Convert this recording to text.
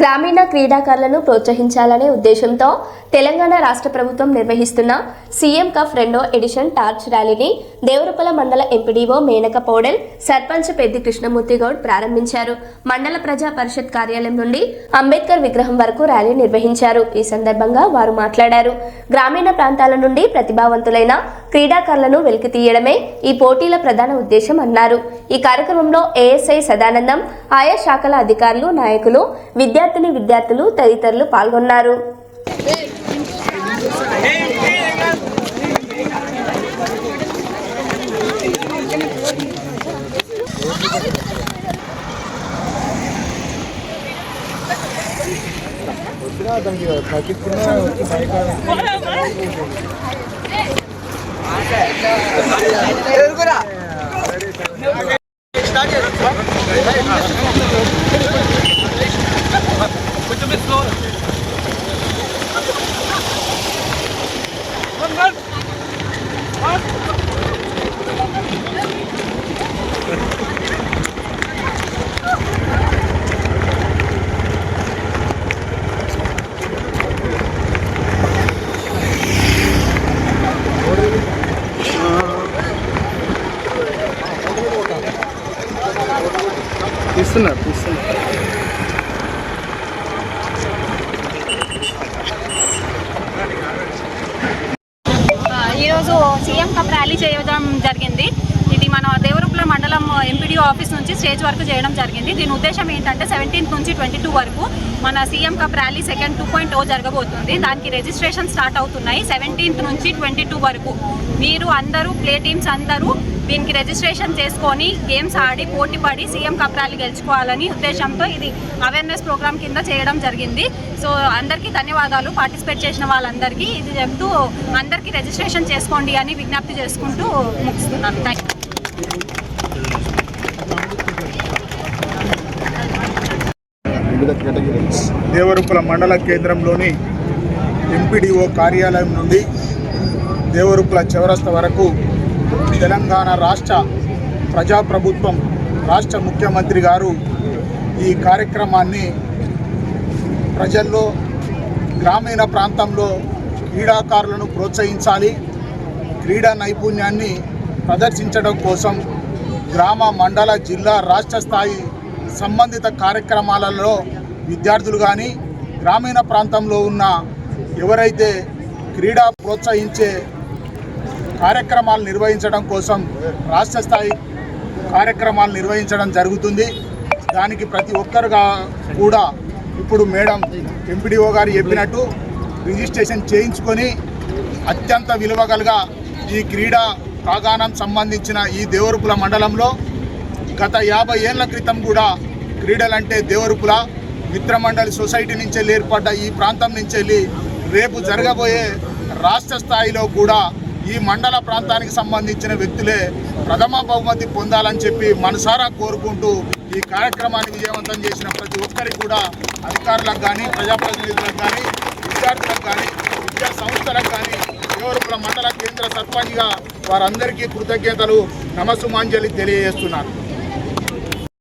గ్రామీణ క్రీడాకారులను ప్రోత్సహించాలనే ఉద్దేశంతో తెలంగాణ రాష్ట్ర ప్రభుత్వం నిర్వహిస్తున్న సీఎం కఫ్ రెండో ఎడిషన్ టార్చ్ ర్యాలీని దేవరపల మండల ఎంపీడీఓ మేనక పౌడెల్ సర్పంచ్ పెద్ది కృష్ణమూర్తి గౌడ్ ప్రారంభించారు. మండల ప్రజా పరిషత్ కార్యాలయం నుండి అంబేద్కర్ విగ్రహం వరకు ర్యాలీ నిర్వహించారు. ఈ సందర్భంగా వారు మాట్లాడారు. గ్రామీణ ప్రాంతాల నుండి ప్రతిభావంతులైన క్రీడాకారులను వెలికి తీయడమే ఈ పోటీల ప్రధాన ఉద్దేశం అన్నారు. ఈ కార్యక్రమంలో ఏఎస్ఐ సదానందం ఆయా శాఖల అధికారులు నాయకులు విద్యార్థిని విద్యార్థులు తదితరులు పాల్గొన్నారు. దానికి తగ్గించుకున్నా బయట తీస్తున్నారు తీస్తున్నారు ఆ, ఈరోజు సీఎం కప్ ర్యాలీ చేయడం జరిగింది. ఇది మన దేవరూపుల మండలం ఎంపీడీఓ ఆఫీస్ నుంచి స్టేజ్ వరకు చేయడం జరిగింది. దీని ఉద్దేశం ఏంటంటే సెవెంటీన్త్ నుంచి ట్వంటీ టూ వరకు మన CM cup rally second two point o జరగబోతుంది. దానికి రిజిస్ట్రేషన్ స్టార్ట్ అవుతున్నాయి. సెవెంటీన్త్ నుంచి ట్వంటీ టూ వరకు. మీరు అందరూ ప్లే టీమ్స్ అందరూ దీనికి రిజిస్ట్రేషన్ చేసుకొని గేమ్స్ ఆడి పోటీ పడి సీఎం కప్ ర్యాలీ గెలుచుకోవాలని ఉద్దేశంతో ఇది అవేర్నెస్ ప్రోగ్రామ్ కింద చేయడం జరిగింది. సో అందరికీ ధన్యవాదాలు. పార్టిసిపేట్ చేసిన వాళ్ళందరికీ ఇది చెప్తూ అందరికీ రిజిస్ట్రేషన్ చేసుకోండి అని విజ్ఞప్తి చేసుకుంటూ ముగిస్తున్నాను. థ్యాంక్ దేవరుపుల మండల కేంద్రంలోని ఎంపీడీఓ కార్యాలయం నుండి దేవరుపుల చౌరస్తా వరకు తెలంగాణ రాష్ట్ర ప్రజాప్రభుత్వం రాష్ట్ర ముఖ్యమంత్రి గారు ఈ కార్యక్రమాన్ని ప్రజల్లో గ్రామీణ ప్రాంతంలో క్రీడాకారులను ప్రోత్సహించాలి. క్రీడా నైపుణ్యాన్ని ప్రదర్శించడం కోసం గ్రామ మండల జిల్లా రాష్ట్ర స్థాయి సంబంధిత కార్యక్రమాలలో విద్యార్థులు కానీ గ్రామీణ ప్రాంతంలో ఉన్న ఎవరైతే క్రీడా ప్రోత్సహించే కార్యక్రమాలు నిర్వహించడం కోసం రాష్ట్ర స్థాయి కార్యక్రమాలు నిర్వహించడం జరుగుతుంది. దానికి ప్రతి ఒక్కరుగా కూడా ఇప్పుడు మేడం ఎంపీడీఓ గారు చెప్పినట్టు రిజిస్ట్రేషన్ చేయించుకొని అత్యంత విలువగలగా ఈ క్రీడా ప్రాగానం సంబంధించిన ఈ దేవరుపుల మండలంలో గత యాభై ఏళ్ళ క్రితం కూడా క్రీడలంటే దేవరుపుల మిత్రమండలి సొసైటీ నుంచి వెళ్ళి ఏర్పడ్డ ఈ ప్రాంతం నుంచి వెళ్ళి రేపు జరగబోయే రాష్ట్ర స్థాయిలో కూడా ఈ మండల ప్రాంతానికి సంబంధించిన వ్యక్తులే ప్రథమ బహుమతి పొందాలని చెప్పి మనసారా కోరుకుంటూ ఈ కార్యక్రమాన్ని విజయవంతం చేసిన ప్రతి ఒక్కరికి కూడా అధికారులకు కానీ ప్రజాప్రతినిధులకు కానీ విద్యార్థులకు కానీ విద్యా సంస్థలకు కానీ దేవరుపుల మండల కేంద్ర సర్పంచ్గా వారందరికీ కృతజ్ఞతలు నమస్సుమాంజలి తెలియజేస్తున్నాను.